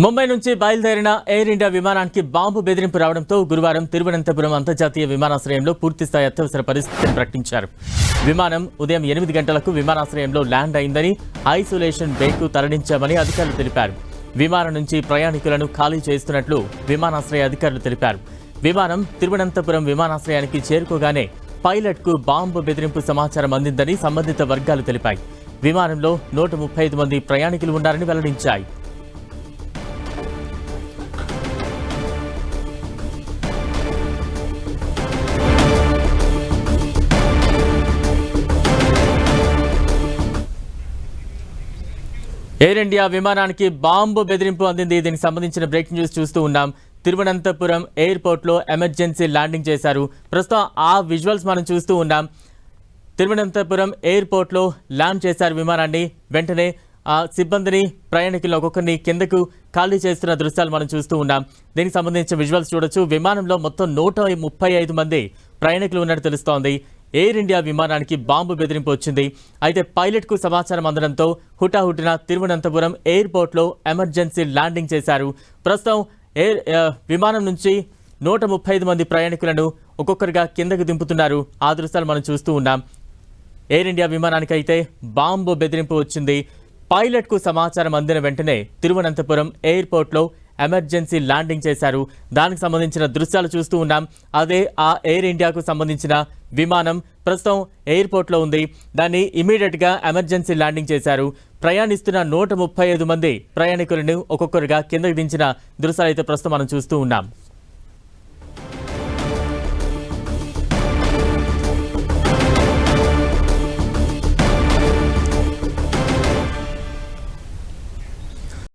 ముంబై నుంచి బయలుదేరిన air India విమానానికి బాంబు బెదిరింపు రావడంతో గురువారం తిరువనంతపురం అంతర్జాతీయ విమానాశ్రయంలో పూర్తిస్థాయి అత్యవసర పరిస్థితిని ప్రకటించారు. విమానం ఉదయం ఎనిమిది గంటలకు విమానాశ్రయంలో ల్యాండ్ అయిందని ఐసోలేషన్ బేకు తరలించామని అధికారులు తెలిపారు. విమానం నుంచి ప్రయాణికులను ఖాళీ చేస్తున్నట్లు విమానాశ్రయ అధికారులు తెలిపారు. విమానం తిరువనంతపురం విమానాశ్రయానికి చేరుకోగానే పైలట్కు బాంబు బెదిరింపు సమాచారం అందిందని సంబంధిత వర్గాలు తెలిపాయి. విమానంలో నూట ముప్పై ఐదు మంది ప్రయాణికులు ఉన్నారని వెల్లడించాయి. ఎయిర్ ఇండియా విమానానికి బాంబు బెదిరింపు అందింది. దీనికి సంబంధించిన బ్రేకింగ్ న్యూస్ చూస్తూ ఉన్నాం. తిరువనంతపురం ఎయిర్పోర్ట్లో ఎమర్జెన్సీ ల్యాండింగ్ చేశారు. ప్రస్తుతం ఆ విజువల్స్ మనం చూస్తూ ఉన్నాం. తిరువనంతపురం ఎయిర్పోర్ట్లో ల్యాండ్ చేశారు విమానాన్ని. వెంటనే ఆ సిబ్బందిని ప్రయాణికులను ఒక్కొక్కరిని కిందకు ఖాళీ చేస్తున్న దృశ్యాలు మనం చూస్తూ ఉన్నాం. దీనికి సంబంధించిన విజువల్స్ చూడొచ్చు. విమానంలో మొత్తం నూట ముప్పై ఐదు మంది ప్రయాణికులు ఉన్నట్టు తెలుస్తోంది. ఎయిర్ ఇండియా విమానానికి బాంబు బెదిరింపు వచ్చింది. అయితే పైలట్కు సమాచారం అందడంతో హుటాహుటిన తిరువనంతపురం ఎయిర్పోర్ట్లో ఎమర్జెన్సీ ల్యాండింగ్ చేశారు. ప్రస్తుతం ఎయిర్ విమానం నుంచి నూట ముప్పై ఐదు మంది ప్రయాణికులను ఒక్కొక్కరిగా కిందకు దింపుతున్నారు. ఆ దృశ్యాలు మనం చూస్తూ ఉన్నాం. ఎయిర్ ఇండియా విమానానికి అయితే బాంబు బెదిరింపు వచ్చింది. పైలట్కు సమాచారం అందిన వెంటనే తిరువనంతపురం ఎయిర్పోర్ట్లో ఎమర్జెన్సీ ల్యాండింగ్ చేశారు. దానికి సంబంధించిన దృశ్యాలు చూస్తూ ఉన్నాం. అదే ఆ ఎయిర్ ఇండియాకు సంబంధించిన విమానం ప్రస్తుతం ఎయిర్పోర్ట్లో ఉంది. దాన్ని ఇమీడియట్గా ఎమర్జెన్సీ ల్యాండింగ్ చేశారు. ప్రయాణిస్తున్న నూట ముప్పై ఐదు మంది ప్రయాణికులను ఒక్కొక్కరుగా కిందకి దించిన దృశ్యాలు అయితే ప్రస్తుతం మనం చూస్తూ ఉన్నాం.